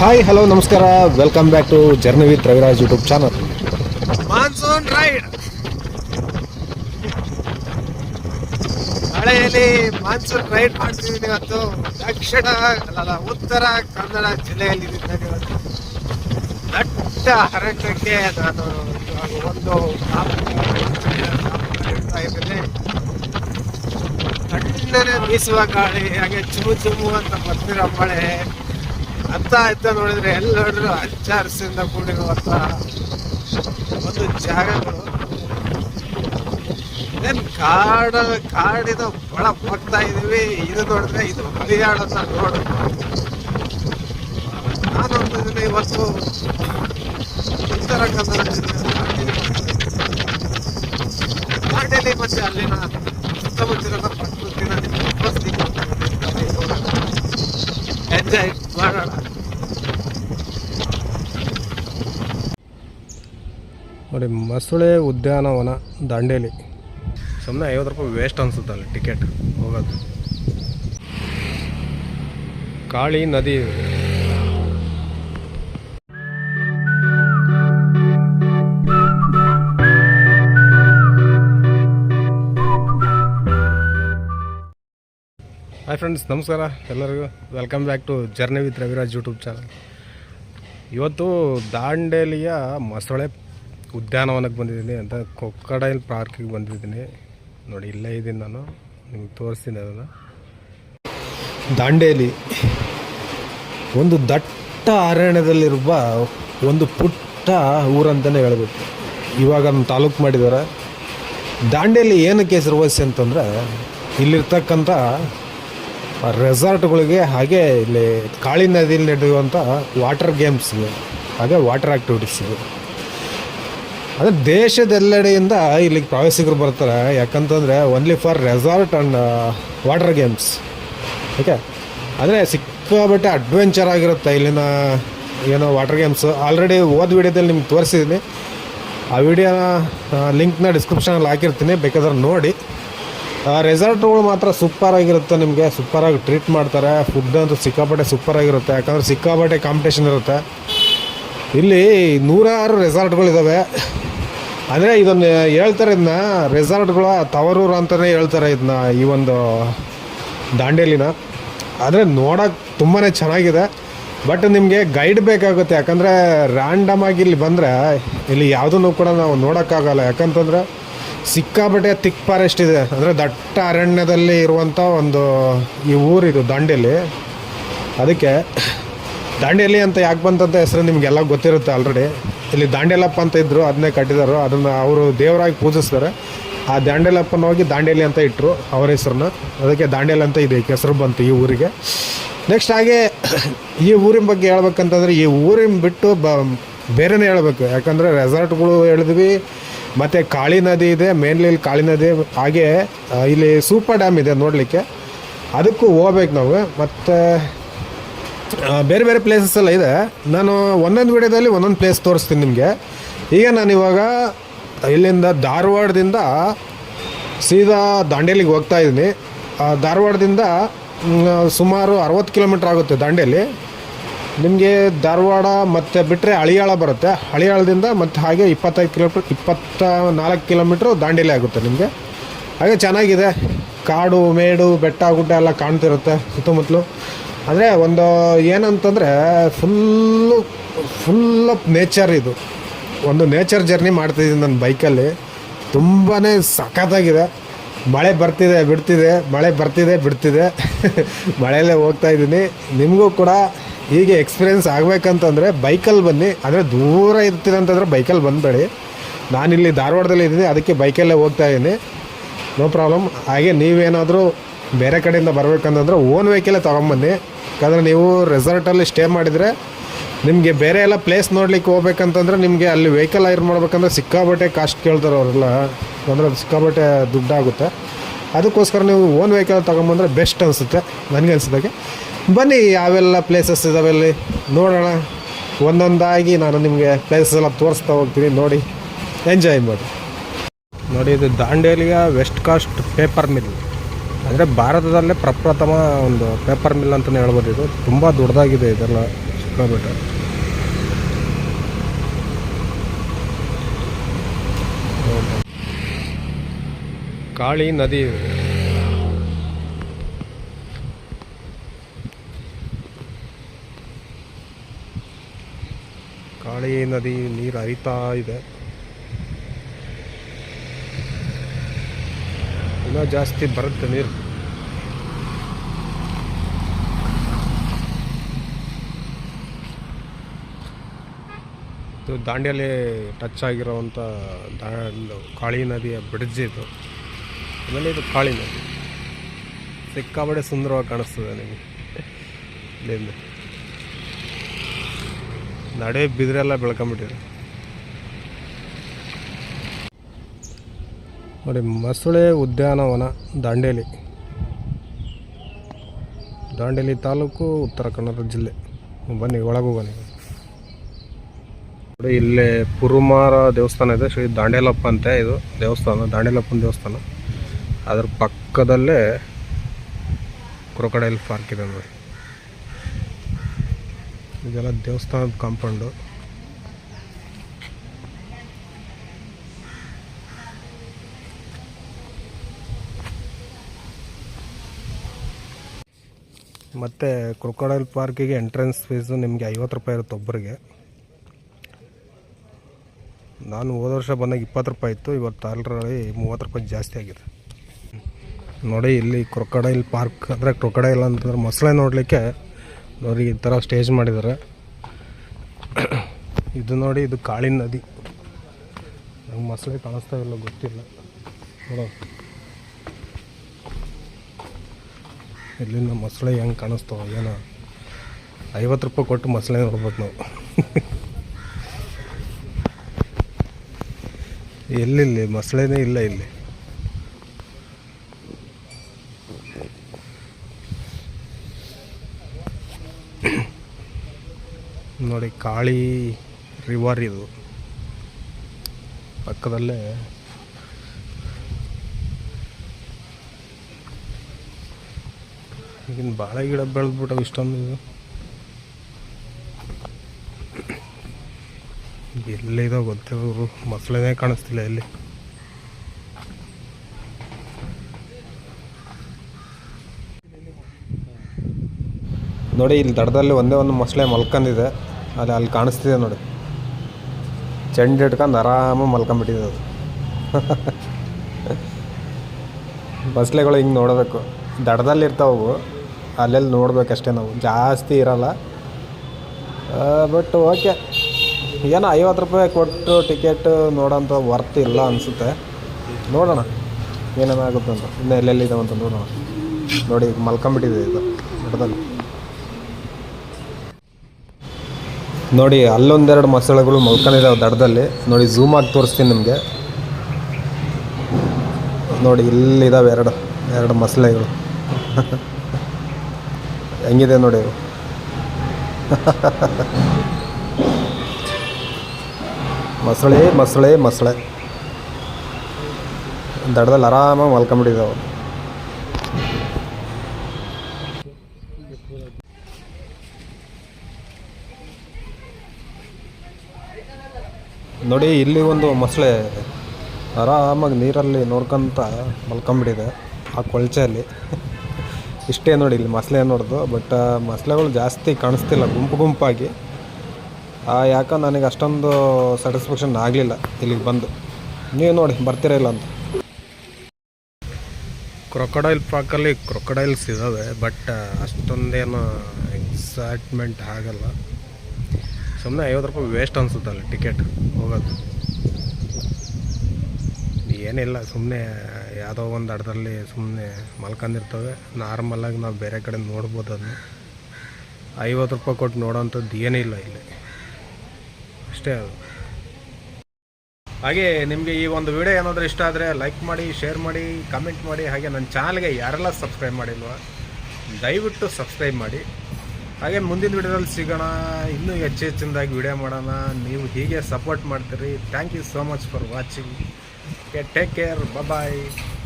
Hi hello ನಮಸ್ಕಾರ. Welcome back to journey with Raviraj YouTube channel monsoon ride ಮಳೆಯಲ್ಲಿ monsoon ride ಮಾಡ್ತಿದ್ದೀನಿ ಇವತ್ತು. ದಕ್ಷಿಣ ಅಲ್ಲ ಉತ್ತರ ಕನ್ನಡ ಜಿಲ್ಲೆಯಲ್ಲಿ ದಟ್ಟ ಅರಣ್ಯಕ್ಕೆ ನಾನು ಒಂದು ಬೀಸುವ ಗಾಳಿ, ಹಾಗೆ ಚುಮು ಚುಮು ಅಂತ ಬರ್ತಿರೋ ಮಳೆ. ಅಂತ ಅಂತ ನೋಡಿದ್ರೆ ಎಲ್ಲ ನೋಡಿದ್ರು ಹಚ್ಚ ಹರಿಸಿಂದ ಕೂಡಿರುವಂತ ಒಂದು ಜಾಗಗಳು. ಏನ್ ಕಾಡ, ಕಾಡಿನ ಒಳ ಹೋಗ್ತಾ ಇದೀವಿ. ಇದು ನೋಡಿದ್ರೆ ಇದು ಮಲೆಯಾಳನ ನೋಡು ನಾನು ಅಂತಿದ್ದೀನಿ ಇವತ್ತು ಉತ್ತರ ಕನ್ನಡ ದಾಂಡೇಲಿ ಮತ್ತೆ ಅಲ್ಲಿನ ಸುತ್ತಮುತ್ತಲಿನ ಪ್ರಕೃತಿನ ಎಂಜಾಯ್ ಮಾಡೋಣ. ನೋಡಿ, ಮಸುಳೆ ಉದ್ಯಾನವನ ದಾಂಡೇಲಿ. ಸುಮ್ಮನೆ ಐವತ್ತು ರೂಪಾಯಿ ವೇಸ್ಟ್ ಅನ್ಸುತ್ತೆ ಅಲ್ಲಿ ಟಿಕೆಟ್ ಹೋಗೋದು. ಕಾಳಿ ನದಿ. ಹಾಯ್ ಫ್ರೆಂಡ್ಸ್ ನಮಸ್ಕಾರ. ಎಲ್ಲರಿಗೂ welcome back to journey with Raviraj YouTube channel ಇವತ್ತು ದಾಂಡೇಲಿಯ ಮೊಸಳೆ ಉದ್ಯಾನವನಕ್ಕೆ ಬಂದಿದ್ದೀನಿ ಅಂತ ಕೊಕ್ಕಡೈಲ್ ಪಾರ್ಕಿಗೆ ಬಂದಿದ್ದೀನಿ. ನೋಡಿ, ಇಲ್ಲೇ ಇದ್ದೀನಿ ನಾನು. ನಿಮ್ಗೆ ತೋರಿಸ್ತೀನಿ ಅದನ್ನು. ದಾಂಡೇಲಿ ಒಂದು ದಟ್ಟ ಅರಣ್ಯದಲ್ಲಿರುವ ಒಂದು ಪುಟ್ಟ ಊರಂತಲೇ ಹೇಳ್ಬೇಕು. ಇವಾಗ ನಮ್ಮ ತಾಲೂಕು ಮಾಡಿದ್ದಾರೆ ದಾಂಡೇಲಿ ಏನಕ್ಕೆ ಹೆಸರುವಾಸಿ ಅಂತಂದರೆ, ಇಲ್ಲಿರ್ತಕ್ಕಂಥ ರೆಸಾರ್ಟ್ಗಳಿಗೆ ಹಾಗೆ ಇಲ್ಲಿ ಕಾಳಿ ನದಿಯಲ್ಲಿ ನಡೆಯುವಂಥ ವಾಟರ್ ಗೇಮ್ಸ್ಗೆ, ಹಾಗೆ ವಾಟರ್ ಆ್ಯಕ್ಟಿವಿಟೀಸ್ಗೆ ಅಂದರೆ ದೇಶದೆಲ್ಲೆಡೆಯಿಂದ ಇಲ್ಲಿಗೆ ಪ್ರವಾಸಿಗರು ಬರ್ತಾರೆ. ಯಾಕಂತಂದರೆ only for resort and water games okay ಅಂದರೆ ಸಿಕ್ಕಾಬಟ್ಟೆ ಅಡ್ವೆಂಚರ್ ಆಗಿರುತ್ತೆ ಇಲ್ಲಿನ, ಏನೋ ವಾಟರ್ ಗೇಮ್ಸ್ ಆಲ್ರೆಡಿ ಓದ್ ವಿಡಿಯೋದಲ್ಲಿ ನಿಮ್ಗೆ ತೋರಿಸಿದ್ದೀನಿ ಆ ವಿಡಿಯೋನ ಲಿಂಕ್ನ ಡಿಸ್ಕ್ರಿಪ್ಷನಲ್ಲಿ ಹಾಕಿರ್ತೀನಿ. ಬೇಕಾದ್ರೆ ನೋಡಿ. ರೆಸಾರ್ಟ್ಗಳು ಮಾತ್ರ ಸೂಪರ್ ಆಗಿರುತ್ತೆ ನಿಮಗೆ. ಸೂಪರಾಗಿ ಟ್ರೀಟ್ ಮಾಡ್ತಾರೆ. ಫುಡ್ ಅಂತೂ ಸಿಕ್ಕಾಪಟ್ಟೆ ಸೂಪರ್ ಆಗಿರುತ್ತೆ. ಯಾಕಂದರೆ ಸಿಕ್ಕಾಪಟ್ಟೆ ಕಾಂಪಿಟೇಷನ್ ಇರುತ್ತೆ. ಇಲ್ಲಿ ನೂರಾರು ರೆಸಾರ್ಟ್ಗಳಿದ್ದಾವೆ ಅಂದರೆ ಇದನ್ನು ಹೇಳ್ತಾರೆ ಇದನ್ನ ರೆಸಾರ್ಟ್ಗಳ ತವರೂರು ಅಂತಲೇ ಹೇಳ್ತಾರೆ ಇದನ್ನ ಈ ಒಂದು ದಾಂಡೇಲಿನ. ಆದರೆ ನೋಡೋಕೆ ತುಂಬಾ ಚೆನ್ನಾಗಿದೆ. ಬಟ್ ನಿಮಗೆ ಗೈಡ್ ಬೇಕಾಗುತ್ತೆ. ಯಾಕಂದರೆ ರ್ಯಾಂಡಮ್ ಆಗಿ ಇಲ್ಲಿ ಬಂದರೆ, ಇಲ್ಲಿ ಯಾವುದನ್ನು ಕೂಡ ನಾವು ನೋಡೋಕ್ಕಾಗಲ್ಲ. ಯಾಕಂತಂದರೆ ಸಿಕ್ಕಾಬಟ್ಟೆ ತಿಕ್ ಫಾರೆಸ್ಟ್ ಇದೆ. ಅಂದರೆ ದಟ್ಟ ಅರಣ್ಯದಲ್ಲಿ ಇರುವಂಥ ಒಂದು ಈ ಊರಿದು ದಾಂಡೇಲಿ. ಅದಕ್ಕೆ ದಾಂಡೇಲಿ ಅಂತ ಯಾಕೆ ಬಂತಂತ ಹೆಸರು ನಿಮಗೆಲ್ಲ ಗೊತ್ತಿರುತ್ತೆ ಆಲ್ರೆಡಿ ಇಲ್ಲಿ ದಾಂಡೇಲಪ್ಪ ಅಂತ ಇದ್ದರು ಅದನ್ನೇ ಕಟ್ಟಿದ್ದಾರೆ ಅದನ್ನು ಅವರು ದೇವರಾಗಿ ಪೂಜಿಸ್ತಾರೆ. ಆ ದಾಂಡೇಲಪ್ಪನ ಹೋಗಿ ದಾಂಡೇಲಿ ಅಂತ ಇಟ್ಟರು ಅವರ ಹೆಸರನ್ನ. ಅದಕ್ಕೆ ದಾಂಡೇಲಿ ಅಂತ ಇದೆ ಹೆಸರು ಬಂತು ಈ ಊರಿಗೆ. ನೆಕ್ಸ್ಟ್ ಹಾಗೆ ಈ ಊರಿನ ಬಗ್ಗೆ ಹೇಳ್ಬೇಕಂತಂದ್ರೆ, ಈ ಊರಿನ ಬಿಟ್ಟು ಬ, ಬೇರೆನೇ ಹೇಳ್ಬೇಕು. ಯಾಕಂದರೆ ರೆಸಾರ್ಟ್ಗಳು ಹೇಳಿದ್ವಿ, ಮತ್ತು ಕಾಳಿ ನದಿ ಇದೆ ಮೇನ್ಲಿ ಇಲ್ಲಿ ಕಾಳಿ ನದಿ. ಹಾಗೆ ಇಲ್ಲಿ ಸೂಪರ್ ಡ್ಯಾಮ್ ಇದೆ ನೋಡಲಿಕ್ಕೆ. ಅದಕ್ಕೂ ಹೋಗ್ಬೇಕು ನಾವು. ಮತ್ತು ಬೇರೆ ಬೇರೆ ಪ್ಲೇಸಸ್ ಎಲ್ಲ ಇದೆ. ನಾನು ಒಂದೊಂದು ವಿಡಿಯೋದಲ್ಲಿ ಒಂದೊಂದು ಪ್ಲೇಸ್ ತೋರಿಸ್ತೀನಿ ನಿಮಗೆ. ಈಗ ನಾನು ಇವಾಗ ಇಲ್ಲಿಂದ ಧಾರವಾಡದಿಂದ ಸೀದಾ ದಾಂಡೇಲಿಗೆ ಹೋಗ್ತಾ ಇದ್ದೀನಿ. ಧಾರವಾಡದಿಂದ ಸುಮಾರು ಅರವತ್ತು ಕಿಲೋಮೀಟ್ರ್ ಆಗುತ್ತೆ ದಾಂಡೇಲಿ. ನಿಮಗೆ ಧಾರವಾಡ ಮತ್ತು ಬಿಟ್ಟರೆ ಹಳಿಯಾಳ ಬರುತ್ತೆ. ಹಳಿಯಾಳದಿಂದ ಮತ್ತು ಹಾಗೆ ಇಪ್ಪತ್ತೈದು ಕಿಲೋಮೀಟ್ರ್ ಇಪ್ಪತ್ತ ನಾಲ್ಕು ಕಿಲೋಮೀಟ್ರು ದಾಂಡೇಲಿ ಆಗುತ್ತೆ ನಿಮಗೆ. ಹಾಗೆ ಚೆನ್ನಾಗಿದೆ. ಕಾಡು, ಮೇಡು, ಬೆಟ್ಟ, ಗುಡ್ಡ ಎಲ್ಲ ಕಾಣ್ತಿರುತ್ತೆ ಸುತ್ತಮುತ್ತಲು. ಅಂದರೆ ಒಂದು ಏನಂತಂದರೆ ಫುಲ್ಲು ಫುಲ್ ಆಫ್ ನೇಚರ್ ಇದು. ಒಂದು ನೇಚರ್ ಜರ್ನಿ ಮಾಡ್ತಿದ್ದೀನಿ ನನ್ನ ಬೈಕಲ್ಲಿ ತುಂಬಾ ಸಖತ್ತಾಗಿದೆ. ಮಳೆ ಬರ್ತಿದೆ, ಬಿಡ್ತಿದೆ, ಮಳೆ ಬರ್ತಿದೆ, ಬಿಡ್ತಿದೆ. ಮಳೆಯಲ್ಲೇ ಹೋಗ್ತಾ ಇದ್ದೀನಿ. ನಿಮಗೂ ಕೂಡ ಹೀಗೆ ಎಕ್ಸ್ಪೀರಿಯೆನ್ಸ್ ಆಗಬೇಕಂತಂದರೆ ಬೈಕಲ್ಲಿ ಬನ್ನಿ. ಅಂದರೆ ದೂರ ಇರ್ತೀರ ಅಂತಂದರೆ ಬೈಕಲ್ಲಿ ಬಂದ್ಬೇಡಿ. ನಾನಿಲ್ಲಿ ಧಾರವಾಡದಲ್ಲಿ ಇದ್ದೀನಿ, ಅದಕ್ಕೆ ಬೈಕಲ್ಲೇ ಹೋಗ್ತಾ ಇದ್ದೀನಿ. ನೋ ಪ್ರಾಬ್ಲಮ್ ಹಾಗೆ ನೀವೇನಾದರೂ ಬೇರೆ ಕಡೆಯಿಂದ ಬರಬೇಕಂತಂದ್ರೆ ಓನ್ ವೆಹಿಕಲೇ ತೊಗೊಂಬನ್ನಿ. ಯಾಕಂದರೆ ನೀವು ರೆಸಾರ್ಟಲ್ಲಿ ಸ್ಟೇ ಮಾಡಿದರೆ ನಿಮಗೆ ಬೇರೆ ಎಲ್ಲ ಪ್ಲೇಸ್ ನೋಡ್ಲಿಕ್ಕೆ ಹೋಗ್ಬೇಕಂತಂದ್ರೆ ನಿಮಗೆ ಅಲ್ಲಿ ವೆಹಿಕಲ್ ಐರ್ ಮಾಡ್ಬೇಕಂದ್ರೆ ಸಿಕ್ಕಾಬಟ್ಟೆ ಕಾಸ್ಟ್ ಕೇಳ್ತಾರೆ ಅವರೆಲ್ಲ. ಅಂದರೆ ಅದು ಸಿಕ್ಕಾಬಟ್ಟೆ ದುಡ್ಡಾಗುತ್ತೆ. ಅದಕ್ಕೋಸ್ಕರ ನೀವು ಓನ್ ವೆಹಿಕಲ್ ತೊಗೊಂಬಂದ್ರೆ ಬೆಸ್ಟ್ ಅನಿಸುತ್ತೆ, ನನಗೆ ಅನಿಸಿದಾಗೆ. ಬನ್ನಿ, ಯಾವೆಲ್ಲ ಪ್ಲೇಸಸ್ ಇದಾವೆ ಅಲ್ಲಿ? ನೋಡೋಣ. ಒಂದೊಂದಾಗಿ ನಾನು ನಿಮಗೆ ಪ್ಲೇಸಸ್ ಎಲ್ಲ ತೋರಿಸ್ತಾ ಹೋಗ್ತೀನಿ. ನೋಡಿ ಎಂಜಾಯ್ ಮಾಡಿ. ನೋಡಿ, ಇದು ದಾಂಡೇಲಿಯ ವೆಸ್ಟ್ ಕಾಸ್ಟ್ ಪೇಪರ್ ಮಿಲ್ ಅಂದರೆ ಭಾರತದಲ್ಲೇ ಪ್ರಪ್ರಥಮ ಒಂದು ಪೇಪರ್ ಮಿಲ್ ಅಂತಲೇ ಹೇಳ್ಬೋದು ಇದು. ತುಂಬ ದೊಡ್ಡದಾಗಿದೆ ಇದೆಲ್ಲ ಚಿಕ್ಕಬೆಟ್ಟ ಕಾಳಿ ನದಿ. ಕಾಳಿ ನದಿ ನೀರು ಹರಿತಾ ಇದೆ. ಇನ್ನೂ ಜಾಸ್ತಿ ಬರುತ್ತೆ ನೀರು. ಇದು ದಾಂಡಿಯಲ್ಲಿ ಟಚ್ ಆಗಿರೋವಂಥ ದಾ ಕಾಳಿ ನದಿಯ ಬ್ರಿಡ್ಜ್ ಇದು. ಆಮೇಲೆ ಇದು ಕಾಳಿ ನದಿ. ಸಿಕ್ಕಾಬಡೆ ಸುಂದರವಾಗಿ ಕಾಣಿಸ್ತದೆ ನಿಮಗೆ. ಇಲ್ಲಿಂದ. ನಡೆ ಬಿದಿರೆಲ್ಲ ಬೆಳ್ಕೊಂಬಿಟ್ಟಿದೆ. ನೋಡಿ, ಮೊಸಳೆ ಉದ್ಯಾನವನ ದಾಂಡೇಲಿ. ದಾಂಡೇಲಿ ತಾಲೂಕು ಉತ್ತರ ಕನ್ನಡ ಜಿಲ್ಲೆ. ಬನ್ನಿ, ಒಳಗೂ ಬನ್ನಿ. ನೋಡಿ, ಇಲ್ಲೇ ಪುರುಮಾರ ದೇವಸ್ಥಾನ ಇದೆ. ಶ್ರೀ ದಾಂಡೇಲಪ್ಪ ಅಂತ ಇದು ದೇವಸ್ಥಾನ, ದಾಂಡೇಲಪ್ಪನ ದೇವಸ್ಥಾನ. ಅದ್ರ ಪಕ್ಕದಲ್ಲೇ ಕ್ರೊಕಡೈಲ್ ಪಾರ್ಕ್ ಇದೆ ನೋಡಿ. ಇದೆಲ್ಲ ದೇವಸ್ಥಾನದ ಕಾಂಪೌಂಡು. ಮತ್ತು ಕ್ರೊಕೊಡೈಲ್ ಪಾರ್ಕಿಗೆ ಎಂಟ್ರೆನ್ಸ್ ಫೀಸು ನಿಮಗೆ ಐವತ್ತು ರೂಪಾಯಿ ಇರುತ್ತೆ ಒಬ್ಬರಿಗೆ ನಾನು ಹೋದ ವರ್ಷ ಬಂದಾಗ ಇಪ್ಪತ್ತು ರೂಪಾಯಿ ಇತ್ತು, ಇವತ್ತು ಆಲ್ರೆಡಿ ಮೂವತ್ತು ರೂಪಾಯಿ ಜಾಸ್ತಿ ಆಗಿದೆ. ನೋಡಿ, ಇಲ್ಲಿ ಕ್ರೊಕೊಡೈಲ್ ಪಾರ್ಕ್ ಅಂದರೆ ಕ್ರೊಕೊಡೈಲ್ ಅಂತಂದ್ರೆ ಮೊಸಳೆ ನೋಡಲಿಕ್ಕೆ ನೋಡಿ, ಈ ಥರ ಸ್ಟೇಜ್ ಮಾಡಿದ್ದಾರೆ. ಇದು ನೋಡಿ, ಇದು ಕಾಳಿ ನದಿ. ನಂಗೆ ಮೊಸಳೆ ಕಾಣಿಸ್ತಾ ಇಲ್ಲ, ಗೊತ್ತಿಲ್ಲ. ನೋಡೋ ಇಲ್ಲಿಂದ ಮೊಸಳೆ ಹೆಂಗೆ ಕಾಣಿಸ್ತಾವ ಏನೋ ಐವತ್ತು ರೂಪಾಯಿ ಕೊಟ್ಟು ಮೊಸಳೆ ನೋಡ್ಬೋದು ನಾವು. ಎಲ್ಲಿಲ್ಲಿ ಮೊಸಳೆನೇ ಇಲ್ಲ ಇಲ್ಲಿ. ನೋಡಿ, ಕಾಳಿ ರಿವರ್ ಇದು. ಪಕ್ಕದಲ್ಲೇ ಈಗಿನ ಭಾಳ ಗಿಡ ಬೆಳೆದ್ಬಿಟ್ಟವು ಇಷ್ಟೊಂದು. ಇದು. ಎಲ್ಲಿದೋ ಗೊತ್ತಿರೋರು ಮೊಸಳೆನೇ ಕಾಣಿಸ್ತಿಲ್ಲ ಇಲ್ಲಿ ನೋಡಿ, ಇಲ್ಲಿ ದಡದಲ್ಲಿ ಒಂದೇ ಒಂದು ಮೊಸಳೆ ಮಲ್ಕೊಂಡಿದೆ ಅಲ್ಲಿ ಅಲ್ಲಿ ಕಾಣಿಸ್ತಿದೆ ನೋಡಿ. ಚೆಂಡು ಇಟ್ಕೊಂಡು ಆರಾಮಾಗಿ ಮಲ್ಕೊಂಬಿಟ್ಟಿದೆ ಅದು. ಮೊಸಳೆಗಳು ಹಿಂಗೆ ನೋಡಬೇಕು. ದಡದಲ್ಲಿ ಇರ್ತಾವು ಅಲ್ಲೆಲ್ಲಿ ನೋಡ್ಬೇಕಷ್ಟೇ ನಾವು. ಜಾಸ್ತಿ ಇರಲ್ಲ. ಬಟ್ ಓಕೆ ಏನೋ ಐವತ್ತು ರೂಪಾಯಿ ಕೊಟ್ಟು ಟಿಕೆಟ್ ನೋಡೋಂಥ ವರ್ತ್ ಇಲ್ಲ ಅನಿಸುತ್ತೆ. ನೋಡೋಣ. ಏನೇನಾಗುತ್ತೆ ಅಂತ. ಇನ್ನೂ ಎಲ್ಲೆಲ್ಲಿದ್ದಾವೆ ಅಂತ ನೋಡೋಣ. ನೋಡಿ, ಈಗ ಮಲ್ಕೊಂಬಿಟ್ಟಿದೆ ಇದು. ಗಿಡದಲ್ಲಿ ನೋಡಿ, ಅಲ್ಲೊಂದೆರಡು ಮೊಸಳೆಗಳು ಮಲ್ಕೊಂಡಿದ್ದಾವೆ ದಡದಲ್ಲಿ. ನೋಡಿ ಝೂಮ್ ಆಗಿ ತೋರಿಸ್ತೀನಿ ನಿಮಗೆ. ನೋಡಿ ಇಲ್ಲಿದ್ದಾವೆ ಎರಡು. ಎರಡು ಮೊಸಳೆಗಳು ಹೆಂಗಿದೆ ನೋಡಿ ಮೊಸಳೆ ಮೊಸಳೆ ಮೊಸಳೆ ದಡದಲ್ಲಿ ಆರಾಮಾಗಿ ಮಲ್ಕೊಂಬಿಟ್ಟಿದ್ದಾವೆ ನೋಡಿ, ಇಲ್ಲಿ ಒಂದು ಮೊಸಳೆ. ಆರಾಮಾಗಿ ನೀರಲ್ಲಿ ನೋಡ್ಕೊಂತ ಮಲ್ಕೊಂಬಿಟ್ಟಿದೆ, ಆ ಕೊಳಚೆಯಲ್ಲಿ. ಇಷ್ಟೇ ನೋಡಿ ಇಲ್ಲಿ ಮಸಲೆ ನೋಡೋದು ಬಟ್ ಮಸಳೆಗಳು ಜಾಸ್ತಿ ಕಾಣಿಸ್ತಿಲ್ಲ, ಗುಂಪು ಗುಂಪಾಗಿ. ಯಾಕೆ ನನಗೆ ಅಷ್ಟೊಂದು ಸ್ಯಾಟಿಸ್ಫ್ಯಾಕ್ಷನ್ ಆಗಲಿಲ್ಲ ಇಲ್ಲಿಗೆ ಬಂದು. ನೀವು ನೋಡಿ, ಬರ್ತೀರಾ ಇಲ್ಲ ಅಂತ. ಕ್ರೊಕೊಡೈಲ್ ಪಾರ್ಕಲ್ಲಿ ಕ್ರೊಕೊಡೈಲ್ಸ್ ಇದ್ದಾವೆ ಬಟ್ ಅಷ್ಟೊಂದೇನು ಎಕ್ಸೈಟ್ಮೆಂಟ್ ಆಗಲ್ಲ. ಸುಮ್ಮನೆ ಐವತ್ತು ರೂಪಾಯಿ ವೇಸ್ಟ್ ಅನ್ಸುತ್ತೆ ಅಲ್ಲಿ ಟಿಕೆಟ್ ಹೋಗೋದು. ಏನಿಲ್ಲ ಸುಮ್ಮನೆ ಯಾವುದೋ ಒಂದು ಅಡದಲ್ಲಿ ಸುಮ್ಮನೆ ಮಲ್ಕೊಂಡಿರ್ತವೆ. ನಾರ್ಮಲಾಗಿ ನಾವು ಬೇರೆ ಕಡೆ ನೋಡ್ಬೋದು ಅದನ್ನ. ಐವತ್ತು ರೂಪಾಯಿ ಕೊಟ್ಟು ನೋಡೋಂಥದ್ದು ಏನಿಲ್ಲ ಇಲ್ಲಿ ಅಷ್ಟೇ ಅದು. ಹಾಗೆ ನಿಮಗೆ ಈ ಒಂದು ವಿಡಿಯೋ ಏನಾದರೂ ಇಷ್ಟ ಆದರೆ ಲೈಕ್ ಮಾಡಿ ಶೇರ್ ಮಾಡಿ ಕಮೆಂಟ್ ಮಾಡಿ. ಹಾಗೆ ನನ್ನ ಚಾನಲ್ಗೆ ಯಾರೆಲ್ಲ ಸಬ್ಸ್ಕ್ರೈಬ್ ಮಾಡಿಲ್ವ, ದಯವಿಟ್ಟು ಸಬ್ಸ್ಕ್ರೈಬ್ ಮಾಡಿ. ಹಾಗೆ ಮುಂದಿನ ವಿಡಿಯೋದಲ್ಲಿ ಸಿಗೋಣ. ಇನ್ನೂ ಹೆಚ್ಚು ಹೆಚ್ಚಿನದಾಗಿ ವಿಡಿಯೋ ಮಾಡೋಣ. ನೀವು ಹೀಗೆ ಸಪೋರ್ಟ್ ಮಾಡ್ತೀರಿ. Thank you so much for watching Okay, take care. Bye-bye.